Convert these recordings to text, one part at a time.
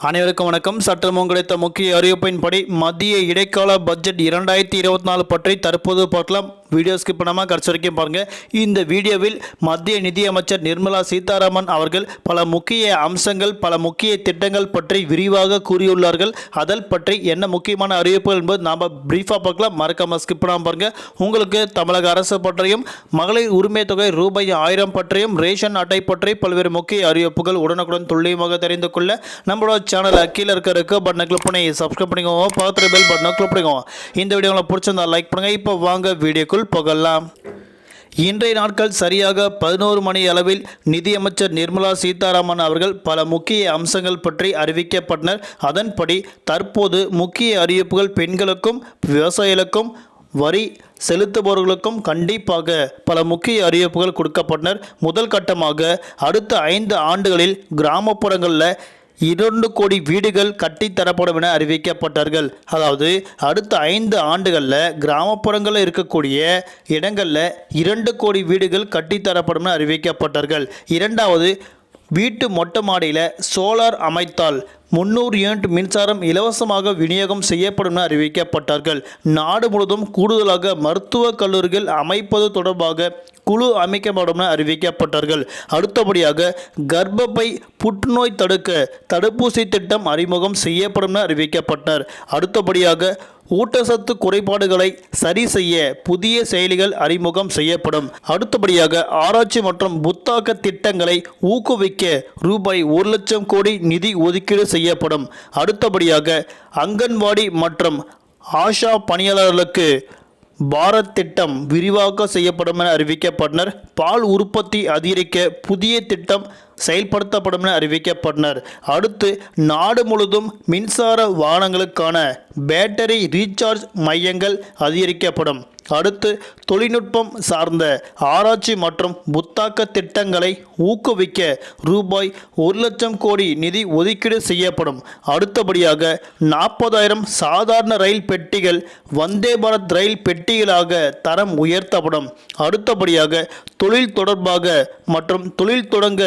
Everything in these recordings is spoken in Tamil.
அனைவருக்கும் வணக்கம். சற்றுமும் கிடைத்த முக்கிய அறிவிப்பின்படி மத்திய இடைக்கால பட்ஜெட் இரண்டாயிரத்தி இருபத்தி நாலு பற்றி தற்போது பார்க்கலாம். வீடியோ ஸ்கிப் பண்ணாமல் கடைசி வரைக்கும் பாருங்கள் இந்த வீடியோவில் மத்திய நிதியமைச்சர் நிர்மலா சீதாராமன் அவர்கள் பல முக்கிய அம்சங்கள் பல முக்கிய திட்டங்கள் பற்றி விரிவாக கூறியுள்ளார்கள். அதன் பற்றி என்ன முக்கியமான அறிவிப்புகள் என்பது நாம் பிரீஃபாக பார்க்கலாம். மறக்காமல் ஸ்கிப் பண்ணாமல் பாருங்கள் உங்களுக்கு தமிழக அரசு பற்றியும் மகளிர் உரிமை தொகை ரூபாய் ஆயிரம் பற்றியும் ரேஷன் அட்டை பற்றி பல்வேறு முக்கிய அறிவிப்புகள் உடனுக்குடன் துல்லியமாக தெரிந்து கொள்ள நம்மளோட சேனல் கீழே இருக்க இருக்க பட்டனை கிளிக் பண்ணி சப்ஸ்கிரைப் பண்ணிக்கோங்க. பக்கத்தில் பெல் பட்டனை கிளிக் பண்ணிக்கோங்க. இந்த வீடியோ உங்களுக்கு பிடிச்சிருந்தா லைக் பண்ணுங்கள் இப்போ வாங்க வீடியோக்குள் புகழலாம் இன்றைய நாட்கள் சரியாக பதினோரு மணி அளவில் நிதியமைச்சர் நிர்மலா சீதாராமன் அவர்கள் பல முக்கிய அம்சங்கள் பற்றி அறிவிக்கப்பட்டனர். அதன்படி தற்போது முக்கிய அறிவிப்புகள் பெண்களுக்கும் விவசாயிகளுக்கும் வரி செலுத்துபவர்களுக்கும் கண்டிப்பாக பல முக்கிய அறிவிப்புகள் கொடுக்கப்பட்டனர். முதல் கட்டமாக அடுத்த ஐந்து ஆண்டுகளில் கிராமப்புறங்களில் இரண்டு கோடி வீடுகள் கட்டித்தரப்படும் என அறிவிக்கப்பட்டார்கள் அதாவது அடுத்த ஐந்து ஆண்டுகளில் கிராமப்புறங்களில் இருக்கக்கூடிய இடங்களில் இரண்டு கோடி வீடுகள் கட்டித்தரப்படும் என அறிவிக்கப்பட்டார்கள் இரண்டாவது வீட்டு மொட்டை மாடியில் சோலார் அமைத்தால் முன்னூறு யூனிட் மின்சாரம் இலவசமாக விநியோகம் செய்யப்படும் என அறிவிக்கப்பட்டார்கள். நாடு முழுவதும் கூடுதலாக மருத்துவக் கல்லூரிகள் அமைப்பது தொடர்பாக குழு அமைக்கப்படும் என அறிவிக்கப்பட்டார்கள். அடுத்தபடியாக கர்ப்பப்பை புற்றுநோய் தடுக்க தடுப்பூசி திட்டம் அறிமுகம் செய்யப்படும் என அறிவிக்கப்பட்டனர் அடுத்தபடியாக ஊட்டச்சத்து குறைபாடுகளை சரி செய்ய புதிய செயலிகள் அறிமுகம் செய்யப்படும். அடுத்தபடியாக ஆராய்ச்சி மற்றும் புத்தாக்க திட்டங்களை ஊக்குவிக்க ரூபாய் ஒரு லட்சம் கோடி நிதி ஒதுக்கீடு செய்யப்படும். அடுத்தபடியாக அங்கன்வாடி மற்றும் ஆஷா பணியாளர்களுக்கு பாரத் திட்டம் விரிவாக்கம் செய்யப்படும் என அறிவிக்கப்பட்டனர். பால் உற்பத்தி அதிகரிக்க புதிய திட்டம் செயல்படுத்தப்படும் என அறிவிக்கப்பட்டனர். அடுத்து நாடு முழுதும் மின்சார வாகனங்களுக்கான பேட்டரி ரீசார்ஜ் மையங்கள் அதிகரிக்கப்படும். அடுத்து தொழில்நுட்பம் சார்ந்த ஆராய்ச்சி மற்றும் புத்தாக்க திட்டங்களை ஊக்குவிக்க ரூபாய் ஒரு லட்சம் கோடி நிதி ஒதுக்கீடு செய்யப்படும். அடுத்தபடியாக நாற்பதாயிரம் சாதாரண ரயில் பெட்டிகள் வந்தே பாரத் ரயில் பெட்டிகளாக தரம் உயர்த்தப்படும். அடுத்தபடியாக தொழில் தொடர்பாக மற்றும் தொழில் தொடங்க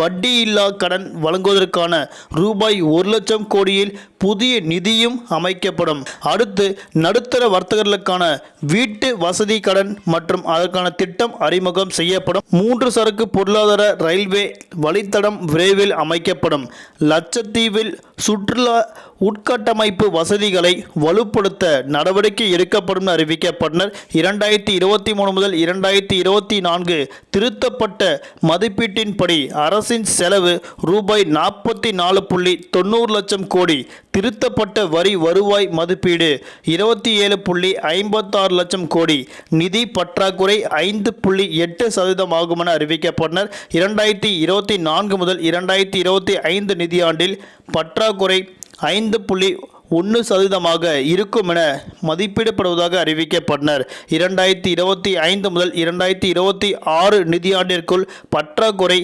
வட்டியில்லா கடன் வழங்குவதற்கான ரூபாய் ஒரு லட்சம் கோடியில் புதிய நிதியும் அமைக்கப்படும். அடுத்து நடுத்தர வர்த்தகர்களுக்கான வீட்டு வசதி கடன் மற்றும் அதற்கான திட்டம் அறிமுகம் செய்யப்படும். மூன்று சரக்கு பொருளாதார ரயில்வே வழித்தடம் விரைவில் அமைக்கப்படும். லட்சத்தீவில் சுற்றுலா உட்கட்டமைப்பு வசதிகளை வலுப்படுத்த நடவடிக்கை எடுக்கப்படும் என அறிவிக்கப்பட்டனர் இரண்டாயிரத்தி இருபத்தி மூணு முதல் இரண்டாயிரத்தி இருபத்தி நான்கு திருத்தப்பட்ட மதிப்பீட்டின்படி அரசின் செலவு ரூபாய் நாற்பத்தி நாலு புள்ளி தொண்ணூறு லட்சம் கோடி. திருத்தப்பட்ட வரி வருவாய் மதிப்பீடு இருபத்தி ஏழு புள்ளி ஐம்பத்தாறு லட்சம் கோடி. நிதி பற்றாக்குறை ஐந்து புள்ளி எட்டு சதவீதம் ஆகும் என அறிவிக்கப்பட்டனர் இரண்டாயிரத்தி இருபத்தி நான்கு முதல் இரண்டாயிரத்தி இருபத்தி ஐந்து நிதியாண்டில் பற்றாக்குறை ஐந்து புள்ளி ஒன்று சதவீதமாக இருக்கும் என மதிப்பிடப்படுவதாக அறிவிக்கப்பட்டனர். இரண்டாயிரத்தி இருபத்தி ஐந்து முதல் இரண்டாயிரத்தி இருபத்தி ஆறு நிதியாண்டிற்குள் பற்றாக்குறை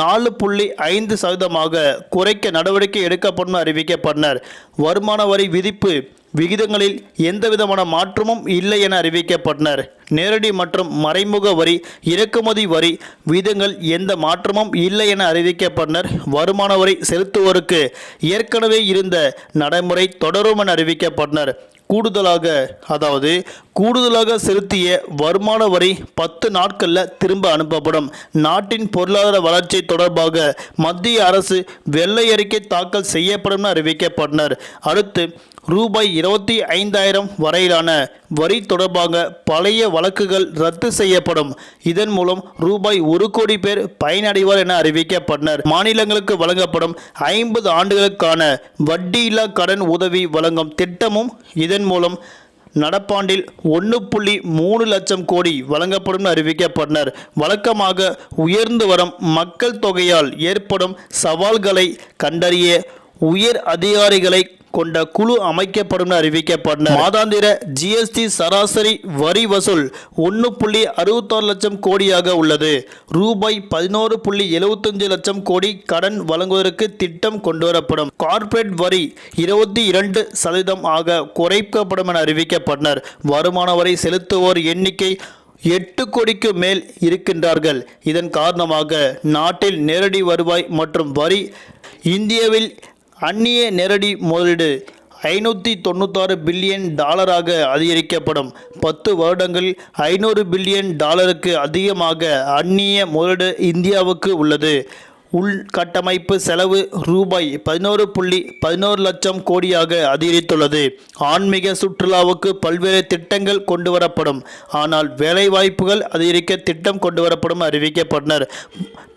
நாலு புள்ளி ஐந்து சதவீதமாக குறைக்க நடவடிக்கை எடுக்கப்படும் அறிவிக்கப்பட்டனர். வருமான வரி விதிப்பு விகிதங்களில் எந்தவிதமான மாற்றமும் இல்லை என அறிவிக்கப்பட்டனர். நேரடி மற்றும் மறைமுக வரி இறக்குமதி வரி விதங்கள் எந்த மாற்றமும் இல்லை என அறிவிக்கப்பட்டனர் வருமான வரி செலுத்துவோருக்கு ஏற்கனவே இருந்த நடைமுறை தொடரும் என அறிவிக்கப்பட்டனர் கூடுதலாக அதாவது கூடுதலாக செலுத்திய வருமான வரி பத்து நாட்களில் திரும்ப அனுப்பப்படும். நாட்டின் பொருளாதார வளர்ச்சி தொடர்பாக மத்திய அரசு வெள்ளை அறிக்கை தாக்கல் செய்யப்படும் என அறிவிக்கப்பட்டனர் அடுத்து ரூபாய் இருபத்தி ஐந்தாயிரம் வரையிலான வரி தொடர்பாக பழைய வழக்குகள் ரத்து செய்யப்படும். இதன் மூலம் ரூபாய் ஒரு கோடி பேர் பயனடைவார் என அறிவிக்கப்பட்டனர். மாநிலங்களுக்கு வழங்கப்படும் ஐம்பது ஆண்டுகளுக்கான வட்டியில்லா கடன் உதவி வழங்கும் திட்டமும் இதன் மூலம் நடப்பாண்டில் ஒன்று புள்ளி மூணு லட்சம் கோடி வழங்கப்படும் என அறிவிக்கப்பட்டனர். வழக்கமாக உயர்ந்து வரும் மக்கள் தொகையால் ஏற்படும் சவால்களை கண்டறிய உயர் அதிகாரிகளை கொண்ட குழு அமைக்கப்படும் என அறிவிக்கப்பட்டனர். மாதாந்திர ஜிஎஸ்டி சராசரி வரி வசூல் ஒன்று புள்ளி அறுபத்தாறு லட்சம் கோடியாக உள்ளது. ரூபாய் பதினோரு புள்ளி எழுபத்தஞ்சு லட்சம் கோடி கடன் வழங்குவதற்கு திட்டம் கொண்டுவரப்படும். கார்ப்பரேட் வரி இருபத்தி இரண்டு சதவீதம் ஆக குறைக்கப்படும் என அறிவிக்கப்பட்டனர். வருமான வரி செலுத்துவோர் எண்ணிக்கை எட்டு கோடிக்கு மேல் இருக்கின்றார்கள். இதன் காரணமாக நாட்டில் நேரடி வருவாய் மற்றும் வரி இந்தியாவில் அந்நிய நேரடி முதலீடு ஐநூற்றி தொண்ணூத்தாறு பில்லியன் டாலராக அதிகரிக்கப்படும். பத்து வருடங்களில் ஐநூறு பில்லியன் டாலருக்கு அதிகமாக அந்நிய முதலீடு இந்தியாவுக்கு உள்ளது. உள்கட்டமைப்பு செலவு ரூபாய் பதினோரு புள்ளி பதினோரு லட்சம் கோடியாக அதிகரித்துள்ளது. ஆன்மீக சுற்றுலாவுக்கு பல்வேறு திட்டங்கள் கொண்டு வரப்படும் ஆனால் வேலைவாய்ப்புகள் அதிகரிக்க திட்டம் கொண்டு வரப்படும் அறிவிக்கப்பட்டனர்.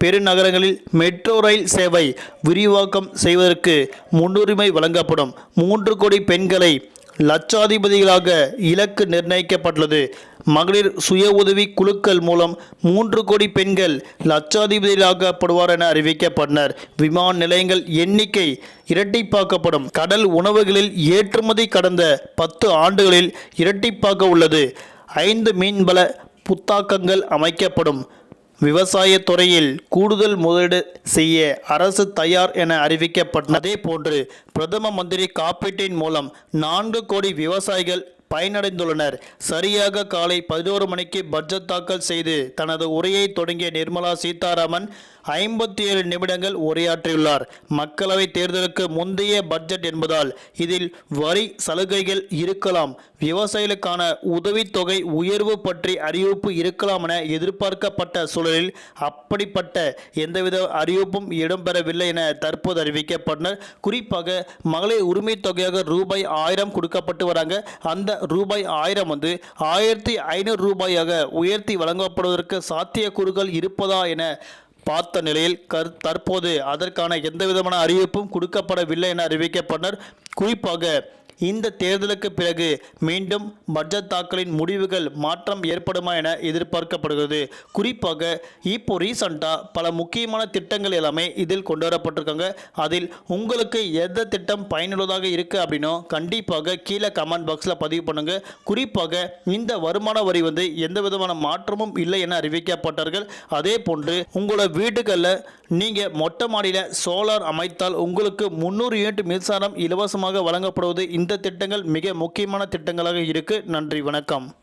பெருநகரங்களில் மெட்ரோ ரயில் சேவை விரிவாக்கம் செய்வதற்கு முன்னுரிமை வழங்கப்படும். மூன்று கோடி பெண்களை லட்சாதிபதிகளாக இலக்கு நிர்ணயிக்கப்பட்டுள்ளது. மகளிர் சுய உதவி குழுக்கள் மூலம் மூன்று கோடி பெண்கள் லட்சாதிபதிகளாக்கப்படுவார் என அறிவிக்கப்பட்டனர். விமான நிலையங்கள் எண்ணிக்கை இரட்டிப்பாக்கப்படும். கடல் உணவுகளில் ஏற்றுமதி கடந்த பத்து ஆண்டுகளில் இரட்டிப்பாக உள்ளது. ஐந்து மீன்வள புத்தாக்கங்கள் அமைக்கப்படும். விவசாய துறையில் கூடுதல் முதலீடு செய்ய அரசு தயார் என அறிவிக்கப்பட்டது. அதே போன்று பிரதம மந்திரி காப்பீட்டின் மூலம் நான்கு கோடி விவசாயிகள் பயனடைந்துள்ளனர். சரியாக காலை பதினோரு மணிக்கு பட்ஜெட் தாக்கல் செய்து தனது உரையை தொடங்கிய நிர்மலா சீதாராமன் ஐம்பத்தி ஏழு நிமிடங்கள் உரையாற்றியுள்ளார். மக்களவைத் தேர்தலுக்கு முந்தைய பட்ஜெட் என்பதால் இதில் வரி சலுகைகள் இருக்கலாம். விவசாயிகளுக்கான உதவித்தொகை உயர்வு பற்றி அறிவிப்பு இருக்கலாம் என எதிர்பார்க்கப்பட்ட சூழலில் அப்படிப்பட்ட எந்தவித அறிவிப்பும் இடம்பெறவில்லை என தற்போது அறிவிக்கப்பட்டனர். குறிப்பாக மகளிர் உரிமை தொகையாக ரூபாய் ஆயிரம் கொடுக்கப்பட்டு வராங்க. அந்த ரூபாய் ஆயிரம் வந்து ஆயிரத்தி ஐநூறு ரூபாயாக உயர்த்தி வழங்கப்படுவதற்கு சாத்தியக்கூறுகள் இருப்பதா என பார்த்த நிலையில் கரு தற்போது அதற்கான எந்தவிதமான அறிவிப்பும் கொடுக்கப்படவில்லை என அறிவிக்கப்பட்டனர். குறிப்பாக இந்த தேர்தலுக்கு பிறகு மீண்டும் பட்ஜெட் தாக்கலின் முடிவுகள் மாற்றம் ஏற்படுமா என எதிர்பார்க்கப்படுகிறது. குறிப்பாக இப்போ ரீசண்டாக பல முக்கியமான திட்டங்கள் எல்லாமே இதில் கொண்டு வரப்பட்டிருக்காங்க அதில் உங்களுக்கு எந்த திட்டம் பயனுள்ளதாக இருக்குது அப்படின்னோ கண்டிப்பாக கீழே கமெண்ட் பாக்ஸில் பதிவு பண்ணுங்க. குறிப்பாக இந்த வருமான வரி வந்து எந்த விதமான மாற்றமும் இல்லை என அறிவிக்கப்பட்டார்கள். அதே போன்று உங்களோட வீடுகளில் நீங்கள் மொட்டை மாடியில் சோலார் அமைத்தால் உங்களுக்கு முந்நூறு யூனிட் மின்சாரம் இலவசமாக வழங்கப்படுவது இந்த திட்டங்கள் மிக முக்கியமான திட்டங்களாக இருக்கு. நன்றி வணக்கம்.